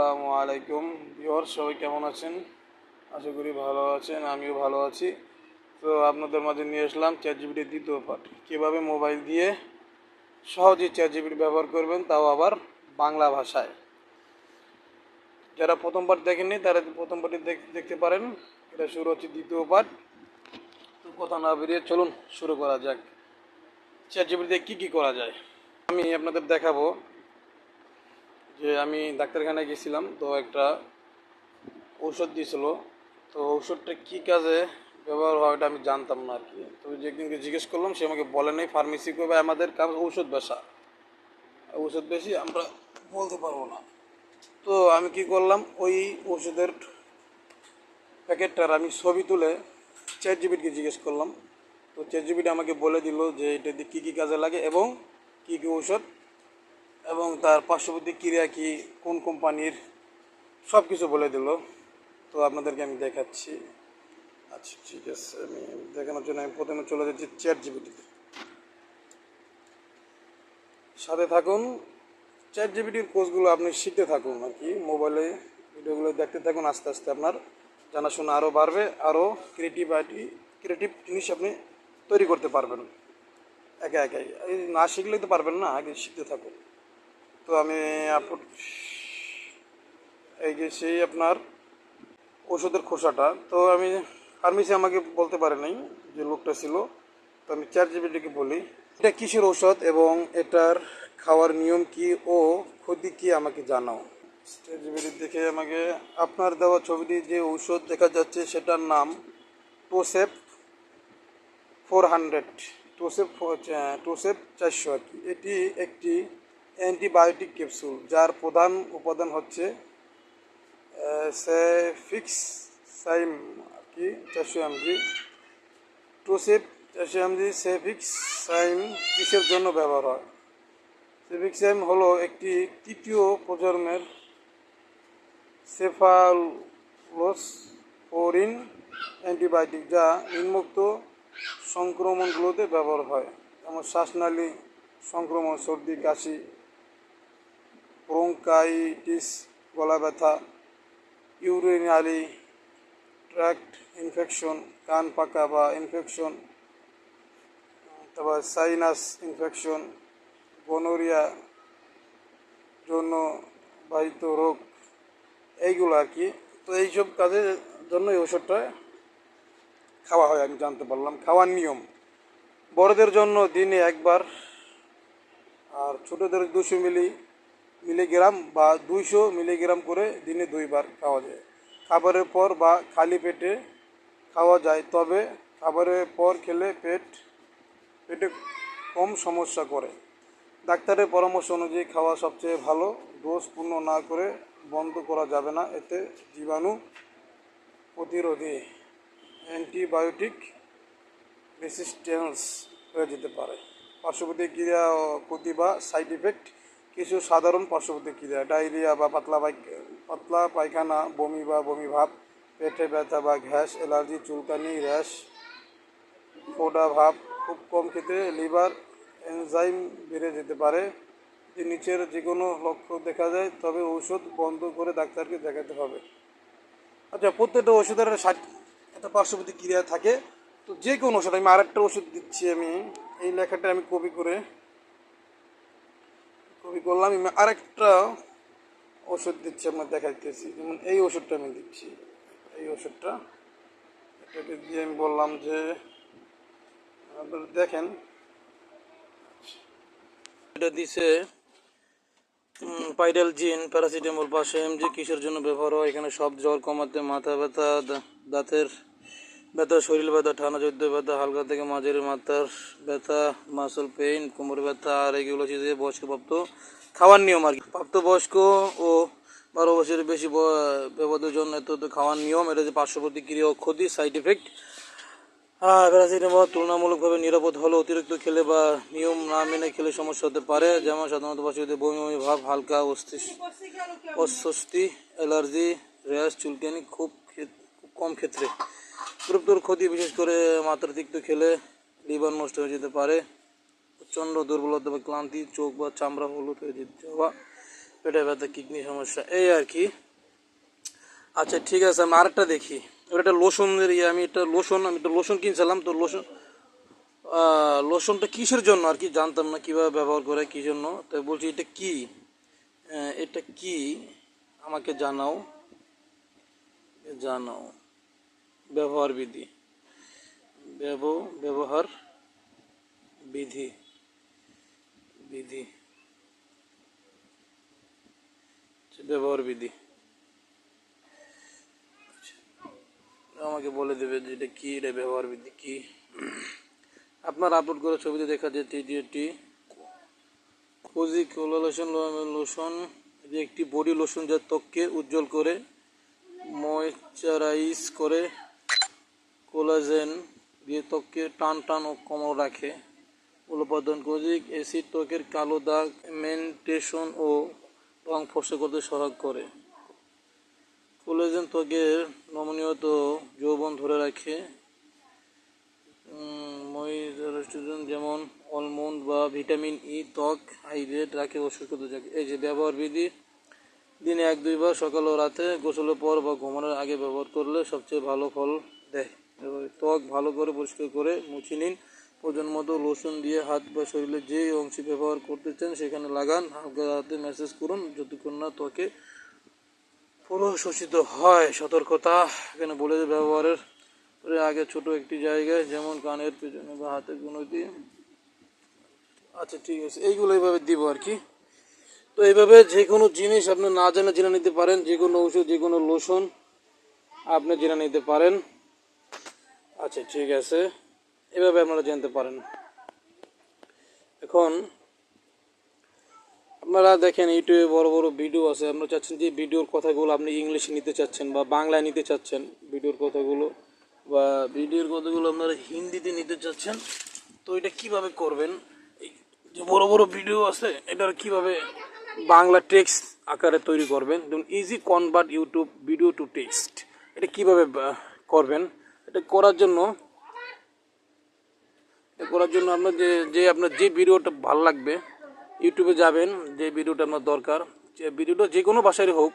আসসালামু আলাইকুম। বিহর সবাই কেমন আছেন? আশা করি ভালো আছেন, আমিও ভালো আছি। তো আপনাদের মাঝে নিয়ে আসলাম চ্যাট জিবিটির দ্বিতীয় পাঠ। কীভাবে মোবাইল দিয়ে সহজেই চ্যাট জিবিটি ব্যবহার করবেন, তাও আবার বাংলা ভাষায়। যারা প্রথম পাঠ দেখেননি, তারা প্রথম দেখ- দেখতে পারেন। এটা শুরু হচ্ছে দ্বিতীয় পাঠ। তো কথা না বেরিয়ে চলুন, শুরু করা যাক। চ্যাট জিবিটিতে কী কী করা যায়? আমি আপনাদের দেখাবো। যে আমি ডাক্তারখানায় গেছিলাম, তো একটা ঔষধ দিয়েছিল। তো ঔষধটা কী কাজে ব্যবহার হয় ওটা আমি জানতাম না আর কি তো যেদিনকে জিজ্ঞেস করলাম, সে আমাকে বলে নাই ফার্মেসি করবে আমাদের কাজ ঔষধ বেচা? ঔষধ বেশি, আমরা বলতে পারব না। তো আমি কি করলাম, ওই ওষুধের প্যাকেটটার আমি ছবি তুলে চ্যাট জিবিটকে জিজ্ঞেস করলাম। তো চ্যাট জিবিটি আমাকে বলে দিল যে এটা কী কী কাজে লাগে এবং কী কী ঔষধ এবং তার পার্শ্ববর্তী ক্রিয়া কি, কোন কোম্পানির সব কিছু বলে দিল। তো আপনাদেরকে আমি দেখাচ্ছি। আচ্ছা ঠিক আছে, আমি দেখানোর জন্য আমি প্রথমে চলে যাচ্ছি চ্যাট জিবিটিতে সাথে থাকুন চ্যাট জিবিটির কোর্সগুলো আপনি শিখতে থাকুন আর কি, মোবাইলে ভিডিওগুলো দেখতে থাকুন, আস্তে আস্তে আপনার জানাশোনা আরও বাড়বে আরও ক্রিয়েটিভিটি ক্রিয়েটিভ জিনিস আপনি তৈরি করতে পারবেন। একে একে না শিখলে তো পারবেন না, আগে শিখতে থাকুন। তো আমি আপলোড এই যে সেই আপনার ওষুধের খোসাটা, তো আমি ফার্মেসি আমাকে বলতে পারে নাই যে লোকটা ছিল, তো আমি চার জিবিটিকে বলি, এটা কিসের ঔষধ এবং এটার খাওয়ার নিয়ম কি ও ক্ষতি কি আমাকে জানাও? চার জিবিটি দেখে আমাকে আপনার দেওয়া ছবিটি যে ঔষধ দেখা যাচ্ছে সেটার নাম টোসেপ ফোর হান্ড্রেড টোসেপ টোসেপ চারশো আর কি। এটি একটি অ্যান্টিবায়োটিক ক্যাপসুল, যার প্রধান উপাদান হচ্ছে সেফিক্স সাইম কি চারশো এমজি টোসেপ চারশো এমজি সেফিক্স সাইম কিসের জন্য ব্যবহার হয়? সেফিক্স সাইম হলো একটি তৃতীয় প্রজন্মের সেফালোসপোরিন অ্যান্টিবায়োটিক যা নিম্মুক্ত সংক্রমণগুলোতে ব্যবহার হয়। যেমন শ্বাসনালী সংক্রমণ, সর্দি, কাশি ব্রঙ্কাইটিস গলা ব্যথা ইউরিনারি ট্র্যাক্ট ইনফেকশন কান পাকা বা ইনফেকশন তারপর সাইনাস ইনফেকশন গনোরিয়া জন্য বাহিত রোগ, এইগুলো আর কি। তো এইসব কাজের জন্য এই ওষুধটা খাওয়া হয়, আমি জানতে পারলাম। খাওয়ার নিয়ম। বড়দের জন্য দিনে একবার, আর ছোটোদের দুশো মিলি মিলিগ্রাম বা দুইশো মিলিগ্রাম করে দিনে দুইবার খাওয়া যায়। খাবারের পর বা খালি পেটে খাওয়া যায়, তবে খাবারের পর খেলে পেট, পেটে কম সমস্যা করে। ডাক্তারের পরামর্শ অনুযায়ী খাওয়া সবচেয়ে ভালো। ডোজ পূর্ণ না করে বন্ধ করা যাবে না। এতে জীবাণু প্রতিরোধী অ্যান্টিবায়োটিক রেসিস্টেন্স হয়ে যেতে পারে। পার্শ্ববর্তী ও ক্ষতি বা সাইড ইফেক্ট কিছু সাধারণ পার্শ্বপ্রতিক্রিয়া ডায়রিয়া বা পাতলা পাতলা পায়খানা, বমি বা বমি ভাব, পেটে ব্যথা বা গ্যাস অ্যালার্জি, চুলকানি, র্যাশ, ফোডা ভাব, খুব কম ক্ষেত্রে লিভার এনজাইম বেড়ে যেতে পারে। যে নিচের যে কোনো লক্ষ্য দেখা যায়, তবে ঔষধ বন্ধ করে ডাক্তারকে দেখাতে হবে। আচ্ছা প্রত্যেকটা ওষুধের ষাট একটা পার্শ্ববর্তী ক্রিয়া থাকে। তো যে কোনো ওষুধ আমি আরেকটা ওষুধ দিচ্ছি আমি, এই লেখাটা আমি কপি করে কপি করলাম, আমি আরেকটা ওষুধ দিচ্ছি, আপনার দেখাইতেছি। যেমন এই ওষুধটা আমি দিচ্ছি। এই ওষুধটা এটাকে দিয়ে আমি বললাম যে, আপনারা দেখেন। এটা দিছে পাইডাল জিন, প্যারাসিটামল পাঁচশো এমজি কিসের জন্য ব্যবহার হয়? এখানে সব জ্বর, কমাতে, মাথা ব্যথা দাঁতের ব্যথা, শরীর ব্যথা, ঠান্ডা যুদ্ধ ব্যথা, হালকা থেকে মাঝের মাথার ব্যথা মাসল পেইন কোমর ব্যথা, আর এগুলো হচ্ছে যে বয়স্কপ্রাপ্ত খাওয়ার নিয়ম আর কি। প্রাপ্তবয়স্ক ও বারো বছরের বেশি ব্যবহারের জন্য এত খাওয়ার নিয়ম, এটা যে পার্শ্ব প্রতিক্রিয়া ও ক্ষতি সাইড এফেক্ট প্যারাসিটামল তুলনামূলকভাবে নিরাপদ হলে অতিরিক্ত খেলে বা নিয়ম না মেনে খেলে সমস্যা হতে পারে, যেমন সাধারণত বাসীদের বমি বমি ভাব, হালকা অস্বস্তি, অ্যালার্জি, র্যাশ, চুলকানি খুব খুব কম ক্ষেত্রে। গুরুতর ক্ষতি, বিশেষ করে মাত্রাতিরিক্ত খেলে লিভার নষ্ট হয়ে যেতে পারে। প্রচণ্ড দুর্বলতা বা ক্লান্তি, চোখ বা চামড়া হলুদ হয়ে যেতে যাওয়া, পেটে ব্যথা, কিডনি সমস্যা, এই আর কি। আচ্ছা ঠিক আছে, আমি আরেকটা দেখি। ওটা একটা লোশনের ইয়ে আমি একটা লোশন, আমি একটা লোশন কিনছিলাম, তো লোশন লোশনটা কিসের জন্য আর কি জানতাম না, কীভাবে ব্যবহার করে, কী জন্য? তো বলছি, এটা কি? এটা কি? আমাকে জানাও জানাও। ব্যবহার বিধি। ব্যব ব্যবহার বিধি। বিধি। আচ্ছা, ব্যবহার বিধি। আচ্ছা, আমাকে বলে দেবে যে এটা কি এটা ব্যবহার বিধি কি। আপনার আপলোড করা ছবিতে দেখা এটি একটি কোজি লোশন এটি একটি বডি লোশন যা ত্বককে উজ্জ্বল করে ময়শ্চারাইজ করে কোলাজেন দিয়ে ত্বককে টান টান ও কোমল রাখে। উৎপাদন কোজিক অ্যাসিড ত্বকের কালো দাগ, মেন্টেশন ও রং ফসে করতে সহায়ক করে। কোলাজেন ত্বকের নমনীয়ত যৌবন ধরে রাখে। ময়শ্চারাইজেশন যেমন অলমন্ড বা ভিটামিন ই ত্বক হাইড্রেট রাখে ও সুস্থ থাকে। এই যে ব্যবহার বিধি, দিনে এক দুইবার সকাল ও রাতে গোসলের পর বা ঘুমানোর আগে ব্যবহার করলে সবচেয়ে ভালো ফল দেয়। ত্বক ভালো করে পরিষ্কার করে মুছে নিন। ওজন মতো লোশন দিয়ে হাত বা শরীরে যে অংশে ব্যবহার করতে চান সেখানে লাগান, হালকা হাতে ম্যাসেজ করুন, যতক্ষণ না ত্বকে পুরো শোষিত হয়। সতর্কতা, এখানে বলে যে ব্যবহারের। পরে আগে ছোট একটি জায়গায় যেমন কানের পেছনে বা হাতের কোনো দিয়ে আচ্ছা ঠিক আছে। এইগুলো এইভাবে দিব আর কি। তো এইভাবে যে কোনো জিনিস আপনি না জেনে জেনে নিতে পারেন যে কোনো ঔষধ যে কোনো লোশন আপনি জেনে নিতে পারেন। আচ্ছা ঠিক আছে। এভাবে আপনারা জানতে পারেন। এখন, আপনারা দেখেন ইউটিউবে বড় বড় ভিডিও আছে। আপনারা চাচ্ছেন যে ভিডিওর কথাগুলো আপনি ইংলিশে নিতে চাচ্ছেন বা বাংলায় নিতে চাচ্ছেন, ভিডিওর কথাগুলো। বা ভিডিওর কথাগুলো আপনারা হিন্দিতে নিতে চাচ্ছেন। তো এটা কীভাবে করবেন? যে বড় বড় ভিডিও আছে, এটার কীভাবে বাংলা টেক্সট আকারে তৈরি করবেন? Easy convert YouTube video to text এটা কীভাবে করবেন? এটা করার জন্য এটা করার জন্য আপনার যে যে আপনার যে ভিডিওটা ভালো লাগবে ইউটিউবে যাবেন যে ভিডিওটা আপনার দরকার যে ভিডিওটা যে কোনো ভাষারই হোক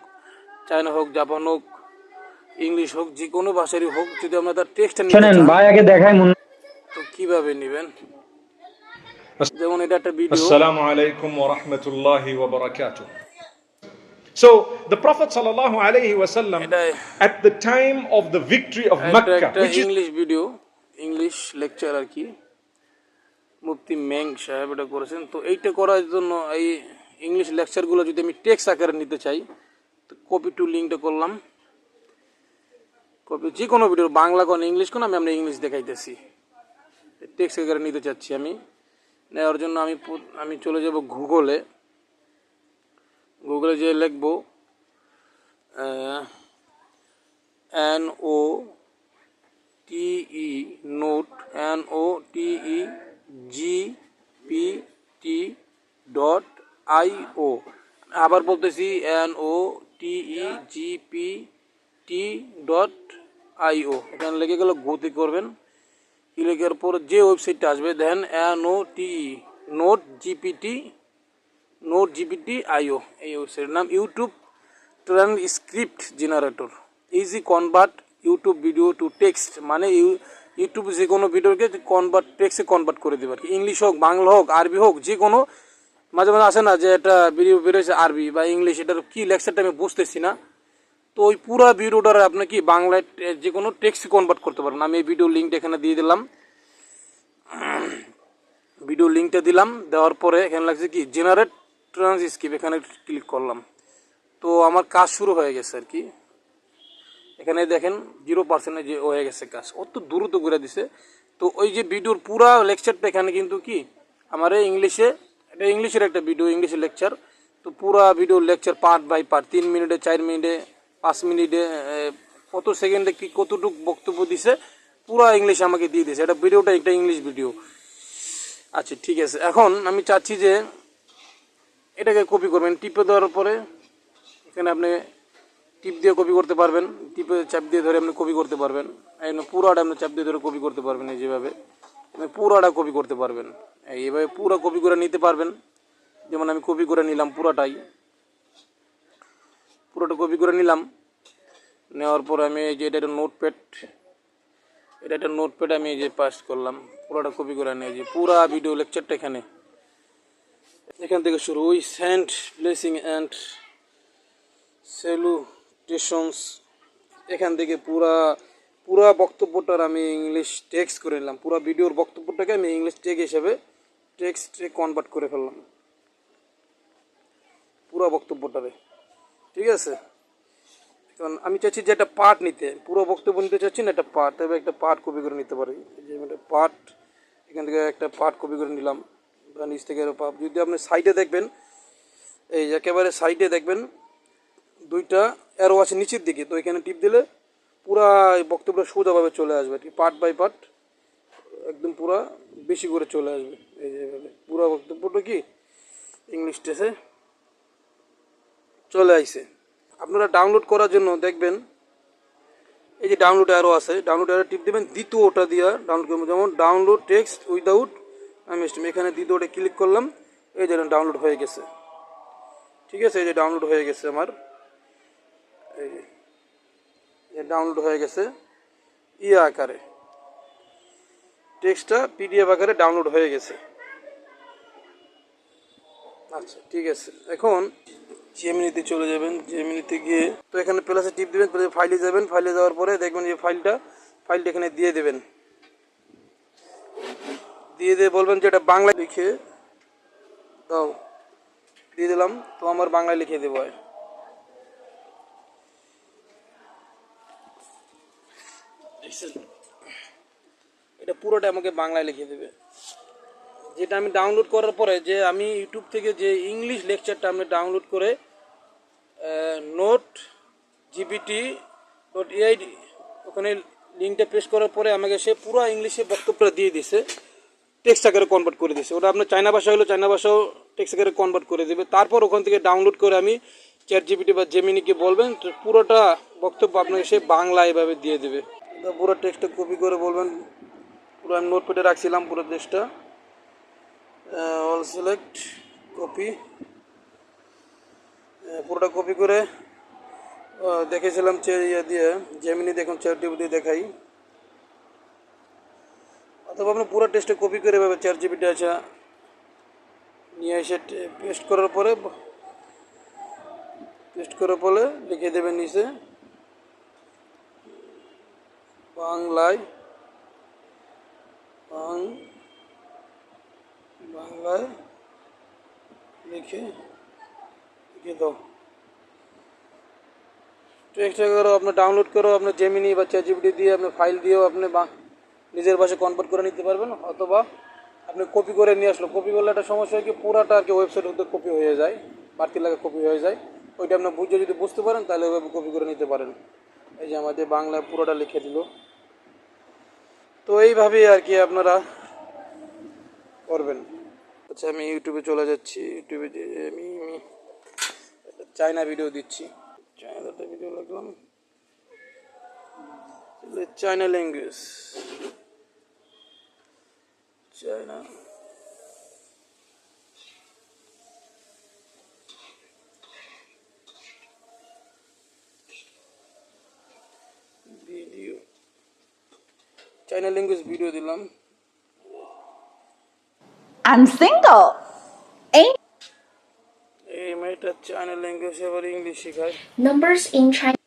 চায়না হোক জাপান হোক ইংলিশ হোক যে কোনো ভাষারই হোক যদি আপনার তার টেক্সটটা নিতে শোনেন ভাই আগে দেখায় মুন তো কীভাবে নেবেন যেমন এটা একটা video Assalamu alaikum wa rahmatullahi wa barakatuh. So the Prophet sallallahu alaihi wasallam at the time of the victory of Makkah, which is English video English lecture আর কি মুফতি মেং সাহেব এটা করেছেন। তো এইটা করার জন্য এই ইংলিশ লেকচারগুলো যদি আমি টেক্সট আকারে নিতে চাই তো কপি টু লিঙ্কটা করলাম। কপি যে কোনো ভিডিও বাংলা কোন ইংলিশ কোন আমি আমরা ইংলিশ দেখাইতেছি। টেক্সট আকারে নিতে চাচ্ছি আমি। নেওয়ার জন্য আমি আমি চলে যাব গুগলে গুগলে যে লিখব N O T E note N O T E G P T dot I O আবার বলতেছি N O T E G P T dot I O এখানে লেগে গেলে গতি করবেন। লেখার পর যে ওয়েবসাইটটা আসবে then N O T E note GPT note GPT IO এই ওয়েবসাইটের নাম YouTube transcript generator easy convert YouTube video to text মানে ইউ- ইউটিউব যে কোনো ভিডিওকে কনভার্ট টেক্সটে কনভার্ট করে দেবে আর কি। ইংলিশ হোক, বাংলা হোক, আরবি হোক যে কোনো মাঝে মাঝে আসে না যে একটা ভিডিও বেরোয়েছে আরবি বা ইংলিশ এটার কী লেকচারটা আমি বুঝতেছি না। তো ওই পুরো ভিডিওটার আপনি কি বাংলায় যে কোনো টেক্সট কনভার্ট করতে পারেন আমি এই ভিডিও লিঙ্কটা এখানে দিয়ে দিলাম। ভিডিও লিঙ্কটা দিলাম, দেওয়ার পরে এখানে লাগছে কি জেনারেট ট্রান্সক্রিপ্ট এখানে ক্লিক করলাম। তো আমার কাজ শুরু হয়ে গেছে আর কি। এখানে দেখেন জিরো পার্সেন্টে যে হয়ে গেছে কাজ। অত দ্রুত করে দিছে। তো ওই যে ভিডিওর পুরা লেকচারটা এখানে কিন্তু কি? আমার ইংলিশে, এটা ইংলিশের একটা ভিডিও ইংলিশের লেকচার তো পুরা video lecture part by part তিন মিনিটে, চার মিনিটে, পাঁচ মিনিটে কত সেকেন্ডে কি কতটুকু বক্তব্য দিছে, পুরা ইংলিশ আমাকে দিয়ে দিয়েছে। এটা ভিডিওটা একটা ইংলিশ ভিডিও আচ্ছা ঠিক আছে। এখন আমি চাচ্ছি যে এটাকে কপি করবেন, টিপে দেওয়ার পরে এখানে আপনি টিপ দিয়ে কপি করতে পারবেন, টিপে চাপ দিয়ে ধরে আপনি কপি করতে পারবেন। জন্য পুরোটা আপনি চাপ দিয়ে ধরে কপি করতে পারবেন এই যেভাবে। আপনি পুরোটা কপি করতে পারবেন। এইভাবে পুরো কপি করে নিতে পারবেন। যেমন আমি কপি করে নিলাম পুরোটাই। পুরোটা কপি করে নিলাম। নেওয়ার পর আমি এই যে এটা একটা নোটপ্যাড এটা একটা নোটপ্যাড আমি এই যে পাস করলাম। পুরোটা কপি করে নিয়ে যে পুরা ভিডিও লেকচারটা এখানে। এখান থেকে শুরু ওই স্যান্ড ব্লেসিং অ্যান্ড সেলুটেশনস। এখান থেকে পুরা পুরা বক্তব্যটার আমি ইংলিশ টেক্সট করে নিলাম। পুরা ভিডিওর বক্তব্যটাকে আমি ইংলিশ টেক হিসেবে টেক্সটে কনভার্ট করে ফেললাম। পুরা বক্তব্যটারে। ঠিক আছে? কারণ আমি চাচ্ছি যে একটা পার্ট নিতে। পুরো বক্তব্য নিতে চাচ্ছি না, একটা পার্ট তবে একটা পার্ট কপি করে নিতে পারি। যে একটা পার্ট এখান থেকে একটা পার্ট কপি করে নিলাম। নিচ থেকে আরও পাপ যদি আপনি সাইডে দেখবেন, এই একেবারে সাইডে দেখবেন, দুইটা অ্যারো আছে নিচের দিকে, তো এখানে টিপ দিলে পুরা বক্তব্যটা সোজাভাবে চলে আসবে, ঠিক পার্ট বাই পার্ট একদম পুরা বেশি করে চলে আসবে, এই যে এভাবে। পুরা বক্তব্যটা কি? ইংলিশ টেসে চলে আইছে। আপনারা ডাউনলোড করার জন্য দেখবেন, এই যে ডাউনলোড অ্যারো আছে ডাউনলোড অ্যারো টিপ দেবেন, দ্বিতীয়টা দিয়া ডাউনলোড করবেন। যেমন ডাউনলোড টেক্সট উইদাউট আমি স্টিম এখানে দ্বিতীয়টা ক্লিক করলাম, এই যে ডাউনলোড হয়ে গেছে। ঠিক আছে, এই যে ডাউনলোড হয়ে গেছে আমার। এই যে ডাউনলোড হয়ে গেছে ইয়ে আকারে। টেক্সটটা পিডিএফ আকারে ডাউনলোড হয়ে গেছে। আচ্ছা ঠিক আছে। এখন জেমিনিতে চলে যাবেন জেমিনিতে গিয়ে তো এখানে প্লাসে টিপ দেবেন প্লাসে ফাইলে যাবেন। ফাইলে যাওয়ার পরে দেখবেন যে ফাইলটা ফাইলটা এখানে দিয়ে দেবেন। দিয়ে দিয়ে বলবেন যে এটা বাংলায় লিখে দাও। দিয়ে দিলাম, তো আমার বাংলায় লিখে দেবো এটা পুরোটা আমাকে বাংলায় লিখে দেবে। যেটা আমি ডাউনলোড করার পরে যে আমি ইউটিউব থেকে যে ইংলিশ লেকচারটা আমি ডাউনলোড করে নোট জিবিটি ডট এআই ওখানে লিঙ্কটা প্রেস করার পরে আমাকে সে পুরো ইংলিশে বক্তব্যটা দিয়ে দিছে। টেক্সট আকারে কনভার্ট করে দিছে ওটা আপনার চায়না ভাষা হলে চায়না ভাষাও টেক্সট আকারে কনভার্ট করে দেবে। তারপর ওখান থেকে ডাউনলোড করে আমি চ্যাট জিবিটি বা জেমিনিকে বলবেন, তো পুরোটা বক্তব্য আপনাকে সে বাংলা এভাবে দিয়ে দেবে। পুরো টেক্সটটা কপি করে বলবেন। পুরো আমি নোটপ্যাডে রাখছিলাম পুরো টেক্সটটা অল সিলেক্ট কপি পুরোটা কপি করে দেখেছিলাম চে ইয়ে দিয়ে জেমিনি দেখুন টিভি দিয়ে দেখাই। অথবা আপনি পুরো টেস্টে কপি করে এভাবে চার জিবিটা আছে নিয়ে এসে পেস্ট করার পরে পেস্ট করার পরে লিখে দেবেন নিচে বাংলায় বাং বাংলায় লিখে লিখে দাও টেক্সট করো আপনি ডাউনলোড করো আপনার জেমিনি বা চ্যাটজিপিটি দিয়ে আপনি ফাইল দিয়েও আপনি বা নিজের ভাষায় কনভার্ট করে নিতে পারবেন, অথবা আপনি কপি করে নিয়ে আসলো কপি করলে একটা সমস্যা হয় কি, পুরাটা আর কি ওয়েবসাইট হতে কপি হয়ে যায়, বাড়তি লাগে কপি হয়ে যায়। ওইটা আপনি বুঝে যদি বুঝতে পারেন, তাহলে ওইভাবে কপি করে নিতে পারেন। এই যে আমাদের বাংলায় পুরোটা লিখে দিল। তো এইভাবেই আর কি আপনারা করবেন। আচ্ছা আমি ইউটিউবে চলে যাচ্ছি। ইউটিউবে আমি আমি চায়না ভিডিও দিচ্ছি। চায়নার একটা ভিডিও লাগলাম। China language China video China language video দিলাম I'm single. Ain't এই মেয়েটা চায়না ল্যাঙ্গুয়েজ এবার ইংলিশ শেখায় Numbers in China.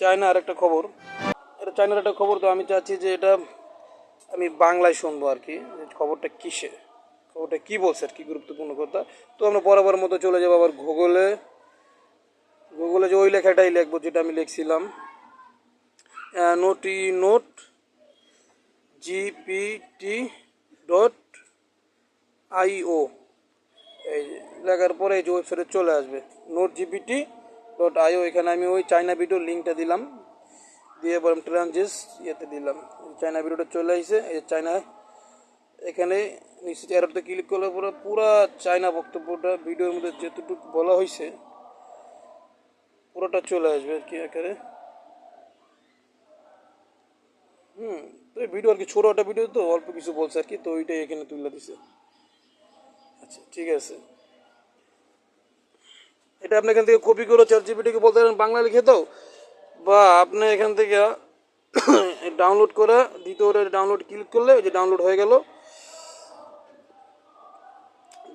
চায়না আর একটা খবর। এটা চায়নার একটা খবর তো আমি চাচ্ছি যে এটা আমি বাংলায় শুনব আর কি খবরটা কিসে, খবরটা কি বলছে আর কি গুরুত্বপূর্ণ কথা। তো আমরা বরাবর মতো চলে যাব আবার গুগলে। গুগলে যে ওই লেখাটাই লিখব যেটা আমি লিখছিলাম। নোটি নোট, জিপিটি ডট আইও। এই লেখার পরে এই যে ওয়েবসাইটে চলে আসবে। নোট জিপিটি ডট আইও, এখানে আমি ওই চায়না ভিডিও লিঙ্কটা দিলাম। দিয়ে এবার ট্রানজিস ইয়েতে দিলাম। চায়না ভিডিওটা চলে আসছে এই যে চায়না। এখানে নিচে চেয়ারতে ক্লিক করলে পরে পুরা চায়না বক্তব্যটা, ভিডিওর মধ্যে যেতটুকু বলা হয়েছে পুরোটা চলে আসবে আর কি আকারে হুম, তো এই ভিডিও আর কি ছোটো একটা ভিডিও তো, অল্প কিছু বলছে আর কি, তো ওইটাই এখানে তুলে দিছে। আচ্ছা ঠিক আছে। এটা আপনি এখান থেকে কপি করে চ্যাট জিপিটিকে বলতে পারেন বাংলা লিখে দাও। বা আপনি এখান থেকে ডাউনলোড করে দ্বিতীয় ডাউনলোড ক্লিক করলে ওই যে ডাউনলোড হয়ে গেল।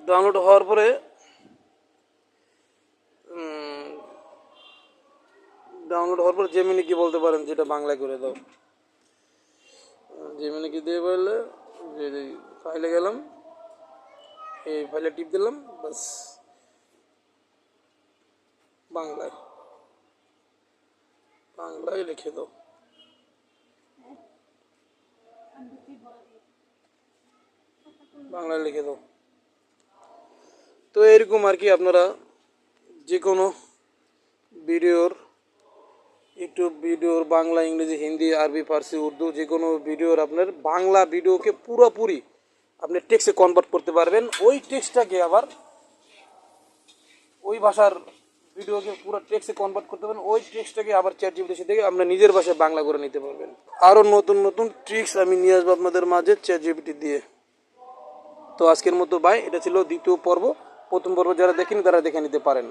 ডাউনলোড হওয়ার পরে ডাউনলোড হওয়ার পর জেমিনি কি বলতে পারেন, যেটা বাংলায় করে দাও। জেমিনি কি দিয়ে বললে, যে ফাইলে গেলাম, এই ফাইলে টিপ দিলাম বাস বাংলায়। বাংলায় লিখে দাও। বাংলায় লিখে দাও। তো এরকম আর কি আপনারা যে কোনো ভিডিওর, ইউটিউব ভিডিওর, বাংলা, ইংরেজি, হিন্দি, আরবি, ফার্সি, উর্দু যে কোনো ভিডিওর আপনার বাংলা ভিডিওকে পুরোপুরি আপনি টেক্সে কনভার্ট করতে পারবেন। ওই টেক্সটাকে আবার ওই ভাষার ভিডিওকে পুরো টেক্সে কনভার্ট করতে পারবেন ওই টেক্সটাকে আবার চ্যাট জিপিটি থেকে আপনার নিজের ভাষায় বাংলা করে নিতে পারবেন। আরও নতুন নতুন ট্রিক্স আমি নিয়ে আসব আপনাদের মাঝে চ্যাট জিপিটি দিয়ে। তো আজকের মতো বাই এটা ছিল দ্বিতীয় পর্ব। প্রথম পর্ব যারা দেখেনি, তারা দেখে নিতে পারেন।